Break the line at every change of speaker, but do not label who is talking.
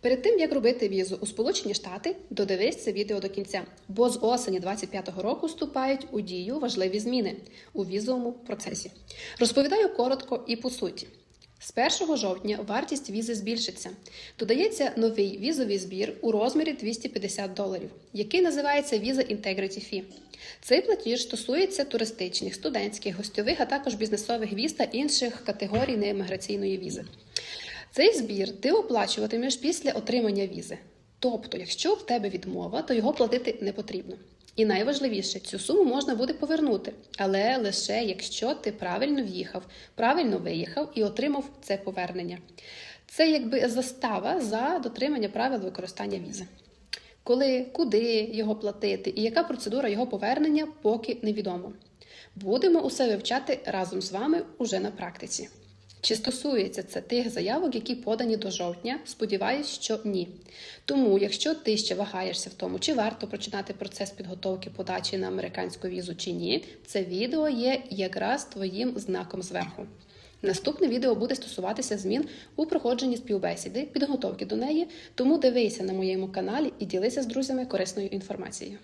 Перед тим як робити візу у Сполучені Штати, додивись це відео до кінця, бо з осені 25-го року вступають у дію важливі зміни у візовому процесі. Розповідаю коротко і по суті. З 1 жовтня вартість візи збільшиться. Додається новий візовий збір у розмірі 250 доларів, який називається Visa Integrity Fee. Цей платіж стосується туристичних, студентських, гостьових, а також бізнесових віз та інших категорій неімміграційної візи. Цей збір ти оплачуватимеш після отримання візи. Тобто, якщо в тебе відмова, то його платити не потрібно. І найважливіше, цю суму можна буде повернути, але лише якщо ти правильно в'їхав, правильно виїхав і отримав це повернення. Це якби застава за дотримання правил використання візи. Коли, куди його платити і яка процедура його повернення, поки невідомо. Будемо усе вивчати разом з вами уже на практиці. Чи стосується це тих заявок, які подані до жовтня? Сподіваюсь, що ні. Тому, якщо ти ще вагаєшся в тому, чи варто починати процес підготовки подачі на американську візу чи ні, це відео є якраз твоїм знаком зверху. Наступне відео буде стосуватися змін у проходженні співбесіди, підготовки до неї, тому дивися на моєму каналі і ділися з друзями корисною інформацією.